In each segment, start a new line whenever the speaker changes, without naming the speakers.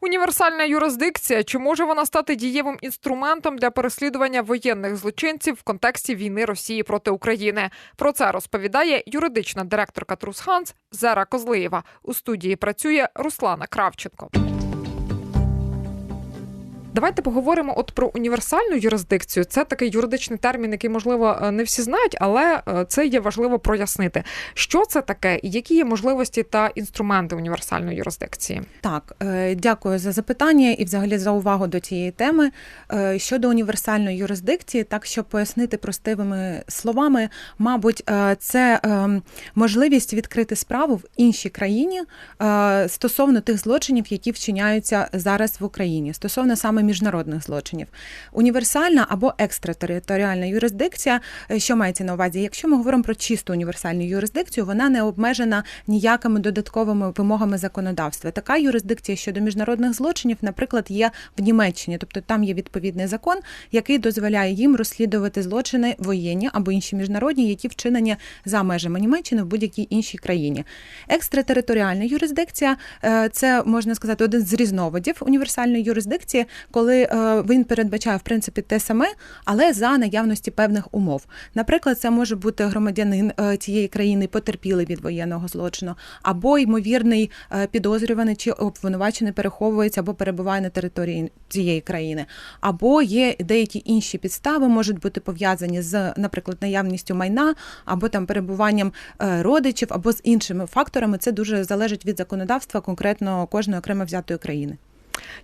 Універсальна юрисдикція чи може вона стати дієвим інструментом для переслідування воєнних злочинців в контексті війни Росії проти України? Про це розповідає юридична директорка Трус Ханс Зера Козлиєва. У студії працює Руслана Кравченко. Давайте поговоримо от про універсальну юрисдикцію. Це такий юридичний термін, який можливо е, не всі знають, але е, це є важливо прояснити. Що це таке, і які є можливості та інструменти універсальної юрисдикції?
Так, е, дякую за запитання і, взагалі, за увагу до цієї теми. Щодо універсальної юрисдикції, так щоб пояснити простими словами, мабуть, це можливість відкрити справу в іншій країні стосовно тих злочинів, які вчиняються зараз в Україні, стосовно саме міжнародних злочинів. Універсальна або екстратериторіальна юрисдикція, е, що мається на увазі, якщо ми говоримо про чисту універсальну юрисдикцію, вона не обмежена ніякими додатковими вимогами законодавства. Така юрисдикція щодо міжнародних злочинів, наприклад, є в Німеччині, тобто там є відповідний закон, який дозволяє їм розслідувати злочини воєнні або інші міжнародні, які вчинені за межами Німеччини в будь-якій іншій країні. Екстратериторіальна юрисдикція е, це можна сказати один з різновидів універсальної юрисдикції, коли е, він передбачає в принципі те саме, але за наявності певних умов. Наприклад, це може бути громадянин е, цієї країни, потерпілий від воєнного злочину, або ймовірний е, підозрюваний чи обвинувачений переховується або перебуває на території цієї країни, або є деякі інші підстави, можуть бути пов'язані з, наприклад, наявністю майна, або там перебуванням родичів, або з іншими факторами. Це дуже залежить від законодавства конкретно кожної окремо взятої країни.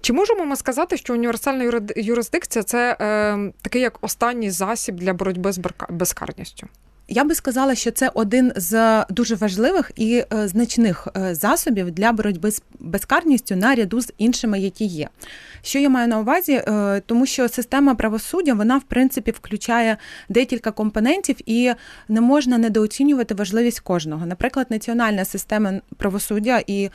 Чи можемо ми сказати, що універсальна юрисдикція це е, такий як останній засіб для боротьби з безкарністю?
Я би сказала, що це один з дуже важливих і е, значних е, засобів для боротьби з безкарністю наряду з іншими, які є. Що я маю на увазі, е, тому що система правосуддя вона в принципі включає декілька компонентів і не можна недооцінювати важливість кожного. Наприклад, національна система правосуддя і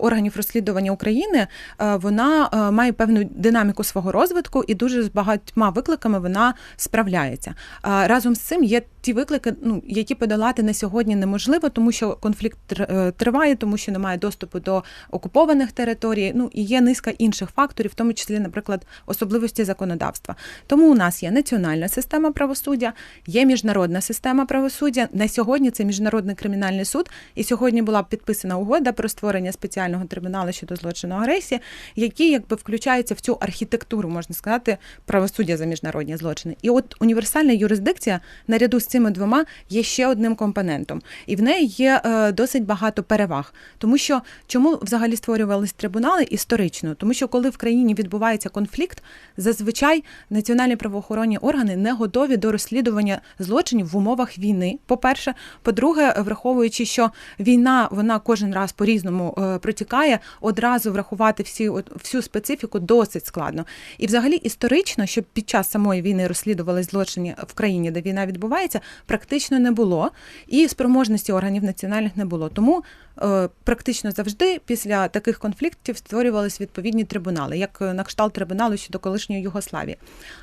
органів розслідування України вона має певну динаміку свого розвитку і дуже з багатьма викликами вона справляється. Разом з цим є ті виклики, ну які подолати на сьогодні неможливо, тому що конфлікт е, триває, тому що немає доступу до окупованих територій. Ну і є низка інших факторів, в тому числі, наприклад, особливості законодавства. Тому у нас є національна система правосуддя, є міжнародна система правосуддя. На сьогодні це міжнародний кримінальний суд, і сьогодні була підписана угода про створення спеціального трибуналу щодо злочину агресії, який якби включається в цю архітектуру, можна сказати, правосуддя за міжнародні злочини. І от універсальна юрисдикція наряду з цими двома є ще одним компонентом, і в неї є е, досить багато переваг. Тому що чому взагалі створювались трибунали історично? Тому що коли в країні відбувається конфлікт, зазвичай національні правоохоронні органи не готові до розслідування злочинів в умовах війни. По-перше, по-друге, враховуючи, що війна вона кожен раз по різному е, протікає, одразу врахувати всі всю специфіку досить складно. І, взагалі, історично, щоб під час самої війни розслідували злочини в країні, де війна відбувається, практично не було, і спроможності органів національних не було. Тому Е, практично завжди після таких конфліктів створювалися відповідні трибунали, як на кшталт трибуналу щодо колишньої Югославії.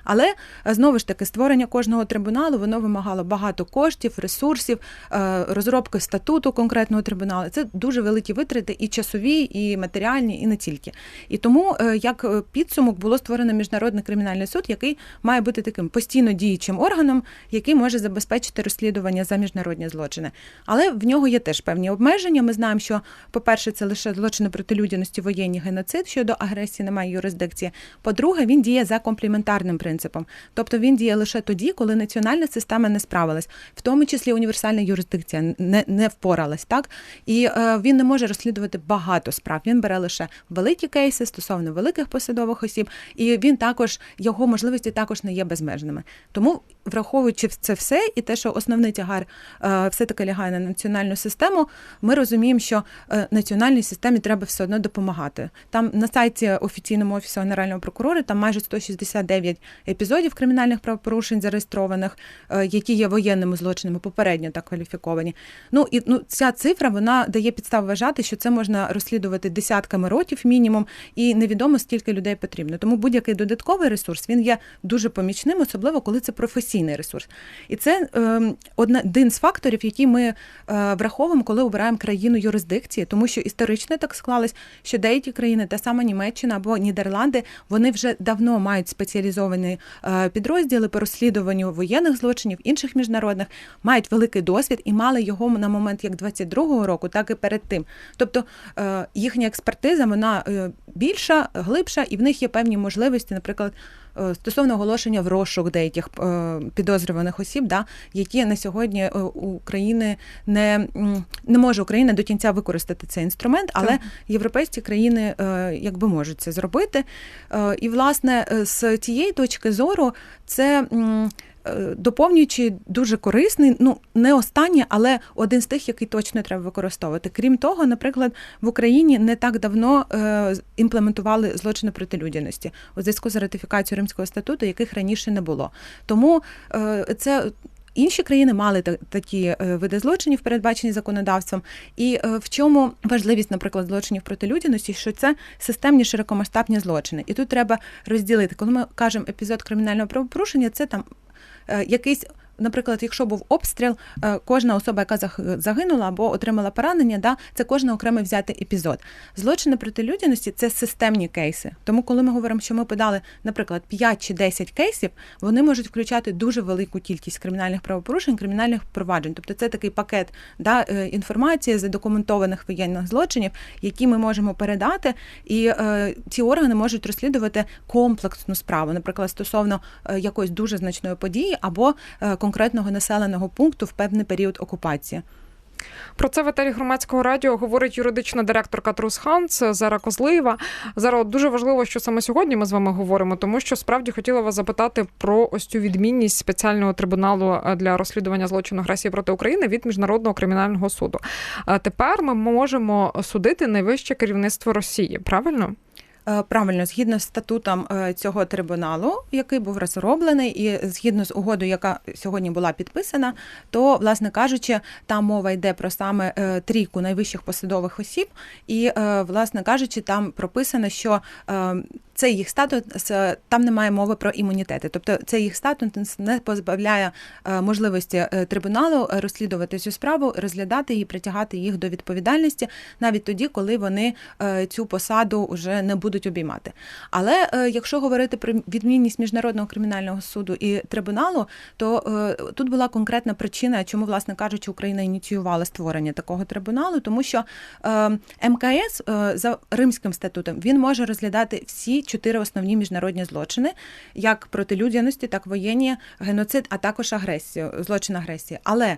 Але е, знову ж таки створення кожного трибуналу воно вимагало багато коштів, ресурсів, е, розробки статуту конкретного трибуналу. Це дуже великі витрати і часові, і матеріальні, і не тільки. І тому як підсумок було створено міжнародний кримінальний суд, який має бути таким постійно діючим органом, який може забезпечити розслідування за міжнародні злочини. Але в нього є теж певні обмеження. Ми знаємо, що, по-перше, це лише злочини проти людяності, воєнні геноцид щодо агресії, немає юрисдикції. По-друге, він діє за компліментарним принципом, тобто він діє лише тоді, коли національна система не справилась, в тому числі універсальна юрисдикція не не впоралась, так і е, він не може розслідувати багато справ. Він бере лише великі кейси стосовно великих посадових осіб, і він також його можливості також не є безмежними. Тому, враховуючи це все, і те, що основний тягар е, все таки лягає на національну систему, ми розуміємо що е, національній системі треба все одно допомагати. Там на сайті офіційному офісу генерального прокурора там майже 169 епізодів кримінальних правопорушень зареєстрованих, е, які є воєнними злочинами, попередньо так кваліфіковані. Ну і ну ця цифра вона дає підставу вважати, що це можна розслідувати десятками років мінімум, і невідомо скільки людей потрібно. Тому будь-який додатковий ресурс він є дуже помічним, особливо коли це професійний ресурс. І це один з факторів, які ми е, враховуємо, коли обираємо країну юрисдикції, тому що історично так склалось, що деякі країни, та сама Німеччина або Нідерланди, вони вже давно мають спеціалізовані е, підрозділи по розслідуванню воєнних злочинів, інших міжнародних, мають великий досвід і мали його на момент як 22-го року, так і перед тим. Тобто е, їхня експертиза вона більша, глибша, і в них є певні можливості, наприклад. Е, Стосовно оголошення в розшук деяких е, підозрюваних осіб, да, які на сьогодні е, України не, не може Україна до кінця використати цей інструмент, але
Так.
європейські країни якби можуть це зробити. І, власне, з цієї точки зору це. Е, Доповнюючи дуже корисний, ну не останнє, але один з тих, який точно треба використовувати. Крім того, наприклад, в Україні не так давно е, імплементували злочини проти людяності у зв'язку з ратифікацією Римського статуту, яких раніше не було. Тому е, це. Інші країни мали такі види злочинів, передбачені законодавством. І в чому важливість, наприклад, злочинів проти людяності, що це системні широкомасштабні злочини. І тут треба розділити. Коли ми кажемо епізод кримінального правопорушення, це там якийсь. Наприклад, якщо був обстріл, е, кожна особа, яка заг- загинула або отримала поранення, да, це кожен окремий взяти епізод. Злочини проти людяності це системні кейси. Тому, коли ми говоримо, що ми подали, наприклад, 5 чи 10 кейсів, вони можуть включати дуже велику кількість кримінальних правопорушень, кримінальних проваджень. Тобто це такий пакет да, е, інформації задокументованих воєнних злочинів, які ми можемо передати, і е, ці органи можуть розслідувати комплексну справу, наприклад, стосовно е, якоїсь дуже значної події або е, конкретного населеного пункту в певний період окупації.
Про це в етері громадського радіо говорить юридична директорка Трус Ханс Зара Козлиєва. Зараз дуже важливо, що саме сьогодні ми з вами говоримо, тому що справді хотіла вас запитати про ось цю відмінність спеціального трибуналу е, для розслідування злочину агресії проти України від міжнародного кримінального суду. А тепер ми можемо судити найвище керівництво Росії. Правильно?
Е, Правильно, згідно з статутом е, цього трибуналу, який був розроблений, і згідно з угодою, яка сьогодні була підписана, то, власне кажучи, там мова йде про саме е, трійку найвищих посадових осіб, і, власне кажучи, там прописано, що е, це їх статус, там немає мови про імунітети. Тобто це їх статус не позбавляє можливості трибуналу розслідувати цю справу, розглядати її, притягати їх до відповідальності, навіть тоді, коли вони цю посаду вже не будуть обіймати. Але е, якщо говорити про відмінність міжнародного кримінального суду і трибуналу, то е, тут була конкретна причина, чому, власне кажучи, Україна ініціювала створення такого трибуналу, тому що е, МКС за Римським статутом він може розглядати всі чотири основні міжнародні злочини, як проти людяності, так воєнні, геноцид, а також агресію, злочин агресії. Але,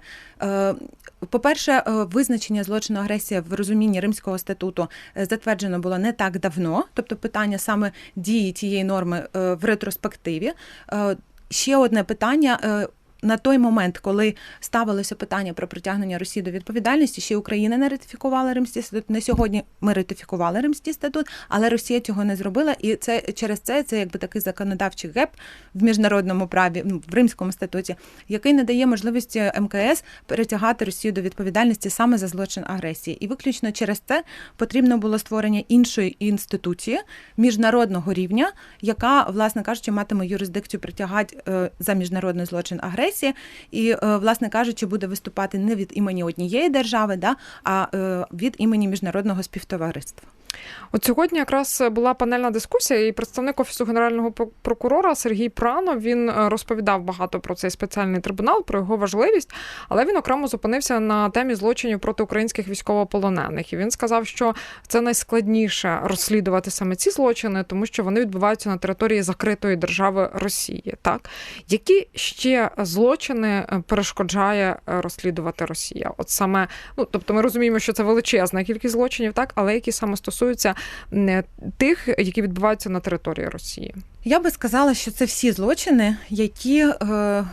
по-перше, визначення злочину агресії в розумінні Римського статуту затверджено було не так давно, тобто питання саме дії цієї норми е, в ретроспективі. Е, Ще одне питання. На той момент, коли ставилося питання про притягнення Росії до відповідальності, ще Україна не ратифікувала Римський статут. На сьогодні ми ратифікували Римський статут, але Росія цього не зробила, і це через це це якби такий законодавчий геп в міжнародному праві, ну, в Римському статуті, який не дає можливості МКС перетягати Росію до відповідальності саме за злочин агресії. І виключно через це потрібно було створення іншої інституції міжнародного рівня, яка, власне кажучи, матиме юрисдикцію притягати е, за міжнародний злочин агресії, і, е, власне кажучи, буде виступати не від імені однієї держави, да, а е, від імені міжнародного співтовариства.
От сьогодні якраз була панельна дискусія, і представник офісу генерального прокурора Сергій Прано він е, розповідав багато про цей спеціальний трибунал, про його важливість, але він окремо зупинився на темі злочинів проти українських військовополонених. І він сказав, що це найскладніше розслідувати саме ці злочини, тому що вони відбуваються на території закритої держави Росії. Так які ще злочини е, перешкоджає е, розслідувати Росія? От саме, ну тобто, ми розуміємо, що це величезна кількість злочинів, так, але які саме стосуються м, тих, які відбуваються на території Росії.
Я би сказала, що це всі злочини, які е,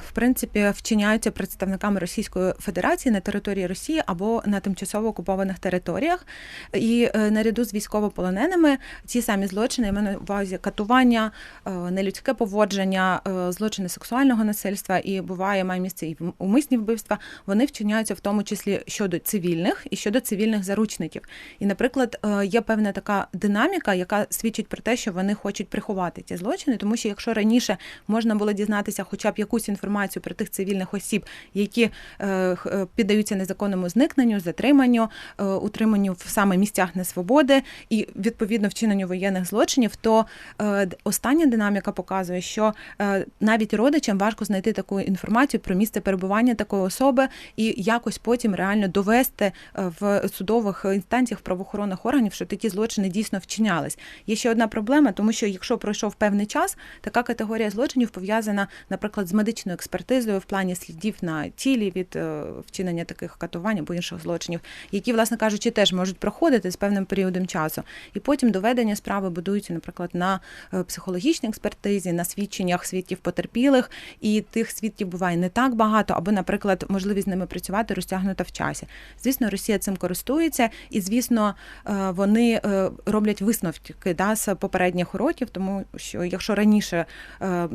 в принципі вчиняються представниками Російської Федерації на території Росії або на тимчасово окупованих територіях. І е, наряду з військовополоненими ці самі злочини я маю на увазі катування, е, нелюдське поводження, злочини сексуального насильства і буває має місце і умисні вбивства. Вони вчиняються в тому числі щодо цивільних і щодо цивільних заручників. І, наприклад, є певна така динаміка, яка свідчить про те, що вони хочуть приховати ці злочини. Злочини, тому що якщо раніше можна було дізнатися хоча б якусь інформацію про тих цивільних осіб, які е, е, піддаються незаконному зникненню, затриманню, е, утриманню в саме місцях несвободи і відповідно вчиненню воєнних злочинів, то остання динаміка показує, що навіть родичам важко знайти таку інформацію про місце перебування такої особи і якось потім реально довести в судових інстанціях правоохоронних органів, що такі злочини дійсно вчинялись. Є ще одна проблема, тому що якщо пройшов певний час, така категорія злочинів пов'язана, наприклад, з медичною експертизою в плані слідів на тілі від е, вчинення таких катувань або інших злочинів, які, власне кажучи, теж можуть проходити з певним періодом часу. І потім доведення справи будуються, наприклад, на е, психологічній експертизі, на свідченнях свідків потерпілих, і тих свідків буває не так багато, або, наприклад, можливість з ними працювати розтягнута в часі. Звісно, Росія цим користується, і звісно, е, вони роблять висновки да, з попередніх уроків, тому що якщо раніше е,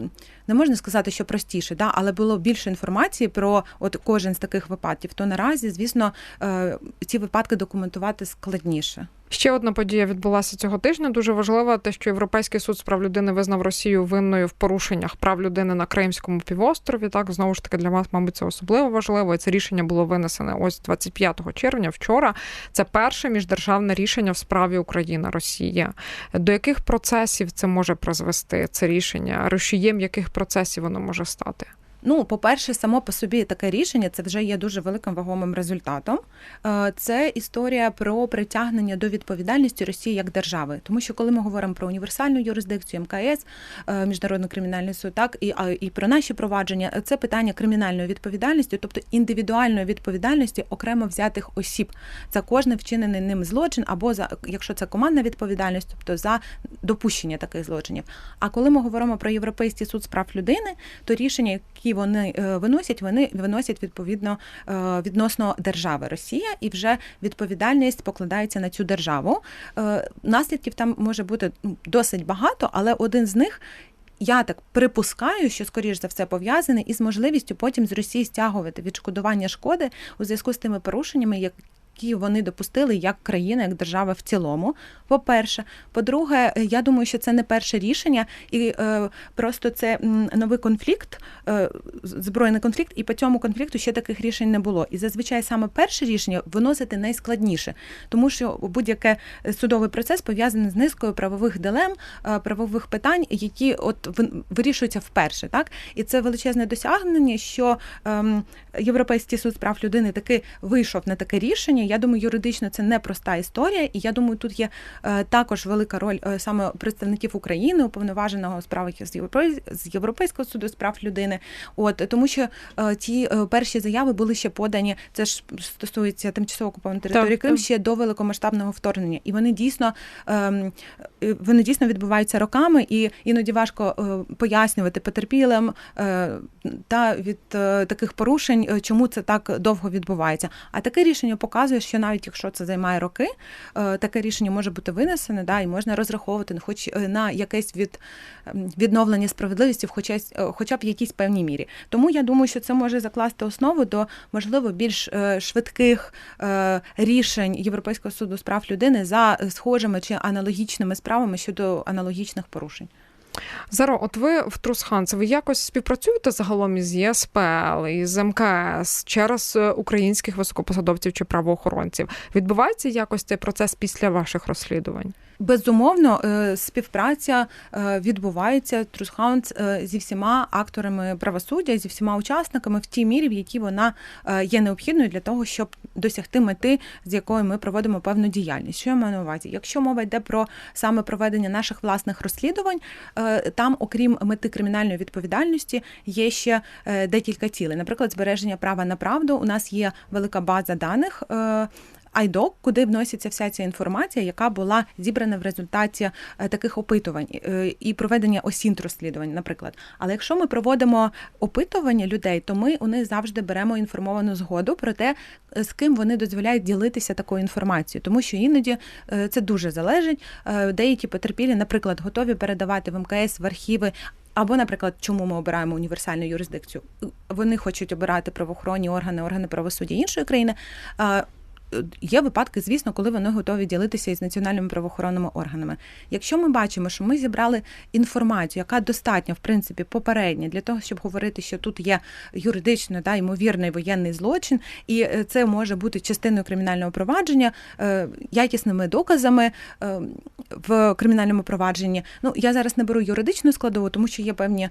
не можна сказати, що простіше, да, але було більше інформації про от кожен з таких випадків, то наразі, звісно, е, ці випадки документувати складніше.
Ще одна подія відбулася цього тижня. Дуже важлива те, що Європейський суд з прав людини визнав Росію винною в порушеннях прав людини на Кримському півострові. Так знову ж таки для вас, мабуть, це особливо важливо. І це рішення було винесене ось 25 червня. Вчора це перше міждержавне рішення в справі Україна Росія. До яких процесів це може призвести це рішення? Рушієм яких процесів воно може стати?
Ну, по-перше, само по собі таке рішення це вже є дуже великим вагомим результатом. Е, Це історія про притягнення до відповідальності Росії як держави. Тому що коли ми говоримо про універсальну юрисдикцію МКС, е, Міжнародний кримінальний суд, так і, і про наші провадження, е, це питання кримінальної відповідальності, тобто індивідуальної відповідальності окремо взятих осіб за кожне вчинений ним злочин, або за якщо це командна відповідальність, тобто за допущення таких злочинів. А коли ми говоримо про Європейський суд з прав людини, то рішення, які вони е, виносять, вони виносять відповідно е, відносно держави Росія, і вже відповідальність покладається на цю державу. Е, Наслідків там може бути ну, досить багато, але один з них. Я так припускаю, що скоріш за все пов'язане із можливістю потім з Росії стягувати відшкодування шкоди у зв'язку з тими порушеннями, які вони допустили як країна, як держава в цілому. По-перше, по-друге, я думаю, що це не перше рішення, і е, просто це новий конфлікт, е, збройний конфлікт, і по цьому конфлікту ще таких рішень не було. І зазвичай саме перше рішення виносити найскладніше, тому що будь-який судовий процес пов'язаний з низкою правових дилем, е, правових питань, які от вирішуються вперше. Так і це величезне досягнення, що ем, Європейський суд з прав людини таки вийшов на таке рішення. Я думаю, юридично це непроста історія, і я думаю, тут є е, також велика роль е, саме представників України, уповноваженого у справах з Європей... з Європейського суду з прав людини. От тому, що ті е, перші заяви були ще подані. Це ж стосується тимчасово окупованої території Крим ще до великомасштабного вторгнення, і вони дійсно ем, вони дійсно відбуваються роками, і іноді важко пояснювати потерпілим та від таких порушень, чому це так довго відбувається. А таке рішення показує, що навіть якщо це займає роки, е, таке рішення може бути винесене, да, і можна розраховувати хоч е, на якесь від відновлення справедливості, хоча, хоча б якійсь певній мірі. Тому я думаю, що це може закласти основу до можливо більш е, швидких е, рішень Європейського суду з прав людини за схожими чи аналогічними справами щодо аналогічних порушень.
Заро, от ви в Трусханце. ви якось співпрацюєте загалом із ЄСПЛ, із МКС через е, українських високопосадовців чи правоохоронців? Відбувається якось цей процес після ваших розслідувань?
Безумовно, е, співпраця е, відбувається Трусхаунд зі всіма акторами правосуддя, зі всіма учасниками в тій мірі, в якій вона е, є необхідною для того, щоб досягти мети, з якою ми проводимо певну діяльність. Що я маю на увазі? Якщо мова йде про саме проведення наших власних розслідувань, е, там, окрім мети кримінальної відповідальності, є ще е, декілька цілей. Наприклад, збереження права на правду. У нас є велика база даних. IDOC, куди вноситься вся ця інформація, яка була зібрана в результаті е, таких опитувань е, і проведення осінт розслідувань, наприклад. Але якщо ми проводимо опитування людей, то ми у них завжди беремо інформовану згоду про те, е, з ким вони дозволяють ділитися такою інформацією, тому що іноді це дуже залежить. Деякі потерпілі, наприклад, готові передавати в МКС в архіви. Або, наприклад, чому ми обираємо універсальну юрисдикцію? Вони хочуть обирати правоохоронні органи, органи правосуддя іншої країни. Е, є випадки, звісно, коли вони готові ділитися із національними правоохоронними органами. Якщо ми бачимо, що ми зібрали інформацію, яка достатньо в принципі попередня для того, щоб говорити, що тут є юридично да, ймовірний воєнний злочин, і е, це може бути частиною кримінального провадження, е, якісними доказами в кримінальному провадженні. Ну я зараз не беру юридичну складову, тому що є певні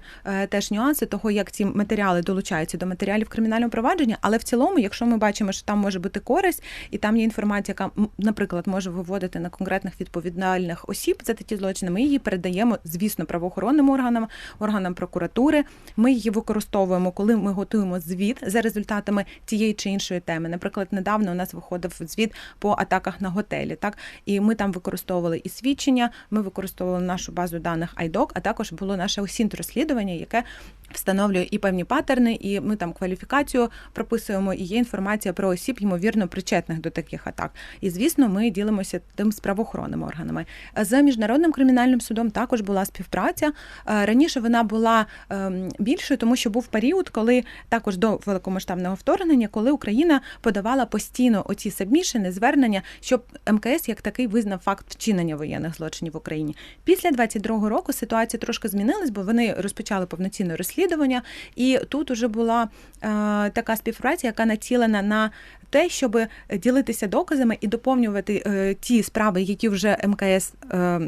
теж нюанси того, як ці матеріали долучаються до матеріалів кримінального провадження. Але в цілому, якщо ми бачимо, що там може бути користь, і там є інформація, яка наприклад може виводити на конкретних відповідальних осіб за такі злочини, ми її передаємо, звісно, правоохоронним органам, органам прокуратури. Ми її використовуємо, коли ми готуємо звіт за результатами тієї чи іншої теми. Наприклад, недавно у нас виходив звіт по атаках на готелі. Так і ми там використовували і свідчення, ми використовували нашу базу даних IDOC, а також було наше осінт розслідування, яке встановлює і певні патерни, і ми там кваліфікацію прописуємо. І є інформація про осіб, ймовірно, причетних до таких атак. І звісно, ми ділимося тим з правоохоронними органами. З міжнародним кримінальним судом також була співпраця. Е, Раніше вона була ем, більшою, тому що був період, коли також до великомасштабного вторгнення, коли Україна подавала постійно оці сабмішини, звернення, щоб МКС як такий визнав факт вчинення воєнних злочинів в Україні. Після 22-го року ситуація трошки змінилась, бо вони розпочали повноцінне розслідування, і тут уже була е, така співпраця, яка націлена на те, щоб ділитися доказами і доповнювати е, ті справи, які вже МКС е,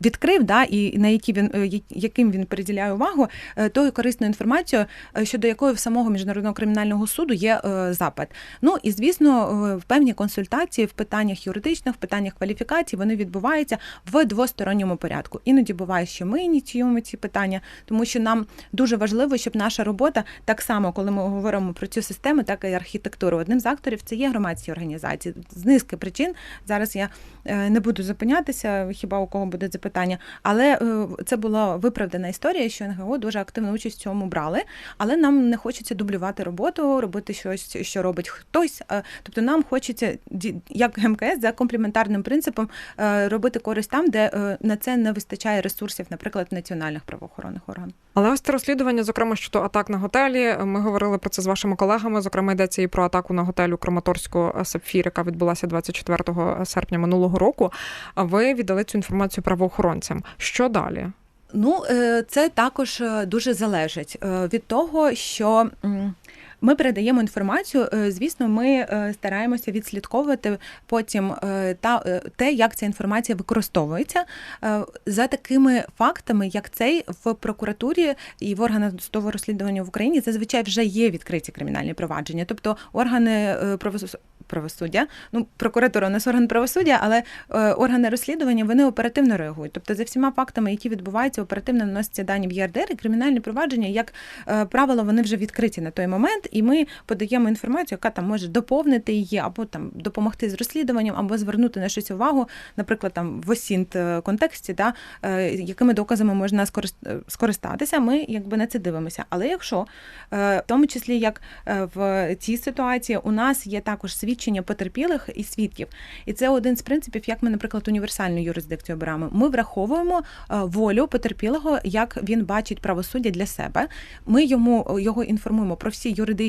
відкрив, да, і на які він е, яким він приділяє увагу, е, тою корисною інформацією, е, щодо якої в самого міжнародного кримінального суду є е, запит. Ну і звісно, е, в певні консультації в питаннях юридичних, в питаннях кваліфікації вони відбуваються в двосторонньому порядку. Іноді буває, що ми ініціюємо ці питання, тому що нам дуже важливо, щоб наша робота так само, коли ми говоримо про цю систему, так і архітектуру. Одним з акторів це є громадські організації з низки причин. Зараз я е, не буду зупинятися, хіба у кого буде запитання, але е, це була виправдана історія, що НГО дуже активну участь в цьому брали, але нам не хочеться дублювати роботу, робити щось, що робить хтось. Е, Тобто нам хочеться як МКС за комплементарним принципом робити користь там, де на це не вистачає ресурсів, наприклад, національних правоохоронних органів.
Але ось це розслідування, зокрема щодо атак на готелі. Ми говорили про це з вашими колегами. Зокрема, йдеться і про атаку на готель у Краматорську Сапфір, яка відбулася 24 серпня минулого року. А ви віддали цю інформацію правоохоронцям. Що далі?
Ну, е, це також е, дуже залежить е, від того, що. Ми передаємо інформацію. е, Звісно, ми е, стараємося відслідковувати потім е, та те, як ця інформація використовується за такими фактами, як цей в прокуратурі і в органах досудового розслідування в Україні зазвичай вже є відкриті кримінальні провадження. Тобто органи правосуддя, ну прокуратура у нас орган правосуддя, але органи розслідування вони оперативно реагують. Тобто за всіма фактами, які відбуваються, оперативно наносяться дані в ЄРДР, і кримінальні провадження, як правило, вони вже відкриті на той момент, і ми подаємо інформацію, яка там може доповнити її, або там допомогти з розслідуванням, або звернути на щось увагу, наприклад, там в осінт е, контексті, да, е, якими доказами можна е, скористатися. Ми якби на це дивимося. Але якщо в тому числі як в цій ситуації у нас є також свідчення потерпілих і свідків, і це один з принципів, як ми, наприклад, універсальну юрисдикцію обираємо. Ми враховуємо волю потерпілого, як він бачить правосуддя для себе. Ми йому його інформуємо про всі юридичні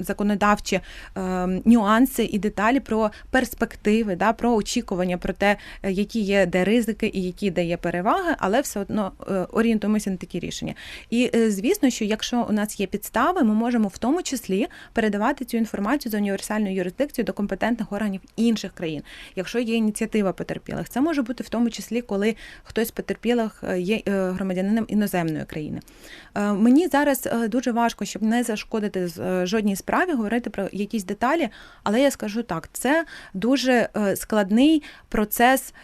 законодавчі е, нюанси і деталі про перспективи, да, про очікування, про те, е, які є де ризики і які де є переваги, але все одно е, орієнтуємося на такі рішення. І звісно, що якщо у нас є підстави, ми можемо в тому числі передавати цю інформацію за універсальною юрисдикцією до компетентних органів інших країн. Якщо є ініціатива потерпілих, це може бути в тому числі, коли хтось потерпілих є громадянином іноземної країни. Мені зараз дуже важко, щоб не зашкодити з- жодній справі, говорити про якісь деталі, але я скажу так: це дуже е, складний процес.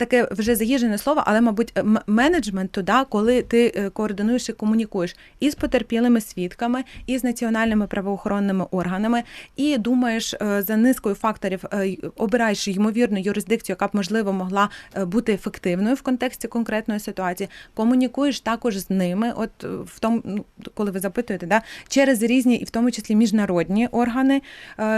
Таке вже заїжджене слово, але, мабуть, м- менеджменту, да, коли ти е, координуєш і комунікуєш і з потерпілими свідками, і з національними правоохоронними органами, і думаєш е, за низкою факторів, е, обираєш ймовірну юрисдикцію, яка б можливо могла бути ефективною в контексті конкретної ситуації. Комунікуєш також з ними, от в тому, ну, коли ви запитуєте, да, через різні, і в тому числі міжнародні органи,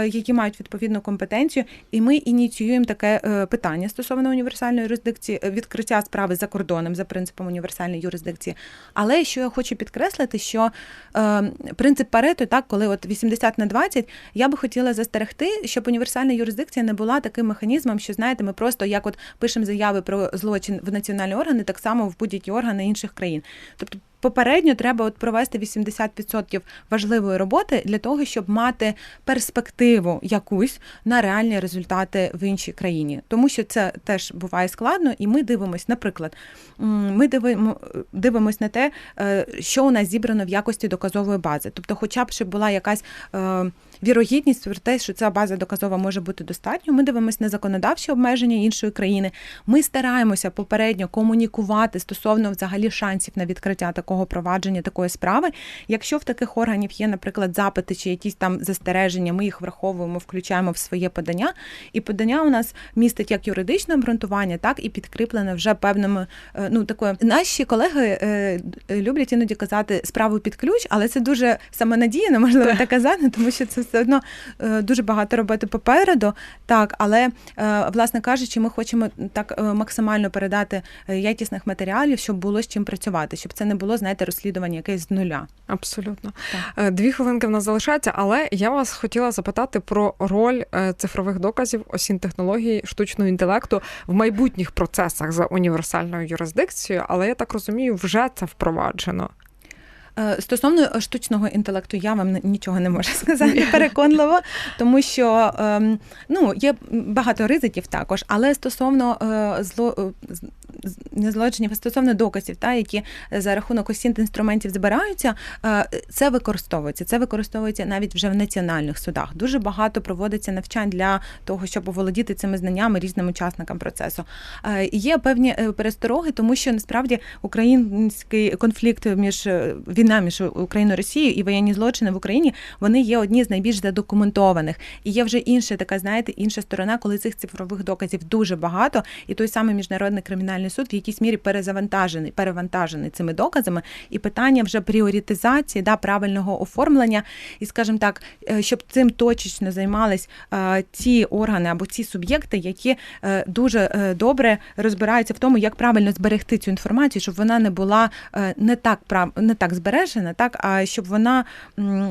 які мають відповідну компетенцію, і ми ініціюємо таке питання стосовно універсальної юрисдикції, е, відкриття справи за кордоном за принципом універсальної юрисдикції. Але що я хочу підкреслити, що е, принцип Парето, так, коли от 80 на 20, я би хотіла застерегти, щоб універсальна юрисдикція не була таким механізмом, що знаєте, ми просто як от пишемо заяви про злочин в національні органи, так само в будь-які органи інших країн. Тобто попередньо треба от провести 80% важливої роботи для того, щоб мати перспективу якусь на реальні результати в іншій країні, тому що це теж буває складно, і ми дивимося, наприклад, ми дивимо, дивимось на те, е, що у нас зібрано в якості доказової бази. Тобто, хоча б щоб була якась е, вірогідність про те, що ця база доказова може бути достатньо. Ми дивимося на законодавчі обмеження іншої країни. Ми стараємося попередньо комунікувати стосовно взагалі шансів на відкриття такого провадження, такої справи. Якщо в таких органів є, наприклад, запити чи якісь там застереження, ми їх враховуємо, включаємо в своє подання. І подання у нас містить як юридичне обґрунтування, так і підкріплене вже певними е, ну такою. Наші колеги е, люблять іноді казати справу під ключ, але це дуже самонадіяно, можливо, так казати, тому що це все одно е, дуже багато роботи попереду. Так, але е, власне кажучи, ми хочемо так е, максимально передати якісних матеріалів, щоб було з чим працювати, щоб це не було, знаєте, розслідування якесь з нуля.
Абсолютно.
Так.
Дві хвилинки в нас залишається, але я вас хотіла запитати про роль цифрових доказів, осін технологій, штучного інтелекту в майбутніх процесах за універсальною юрисдикцією, але я так розумію, вже це впроваджено.
Е, Стосовно штучного інтелекту, я вам нічого не можу сказати переконливо, тому що ем, ну є багато ризиків також. Але стосовно е, зло не а стосовно доказів, та які за рахунок осінт інструментів збираються, е, це використовується. Це використовується навіть вже в національних судах. Дуже багато проводиться навчань для того, щоб оволодіти цими знаннями різним учасникам процесу. Е, Є певні е, перестороги, тому що насправді український конфлікт між війна між Україною і Росією і воєнні злочини в Україні вони є одні з найбільш задокументованих. І є вже інша така, знаєте, інша сторона, коли цих цифрових доказів дуже багато, і той самий міжнародний кримінальний суд в якійсь мірі перезавантажений, перевантажений цими доказами. І питання вже пріоритизації, да, правильного оформлення, і, скажімо так, е, щоб цим точечно займались е, ті органи або ці суб'єкти, які е, дуже е, добре розбираються в тому, як правильно зберегти цю інформацію, щоб вона не була е, не так прав... не так збережена, так а щоб вона,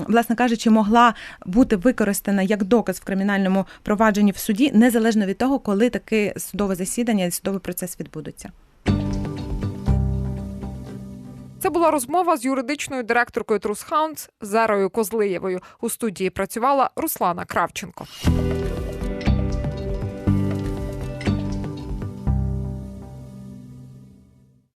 власне кажучи, могла бути використана як доказ в кримінальному провадженні в суді, незалежно від того, коли таке судове засідання і судовий процес відбудуться.
Це була розмова з юридичною директоркою Трус Хаунс Зарою Козлиєвою. У студії працювала Руслана Кравченко.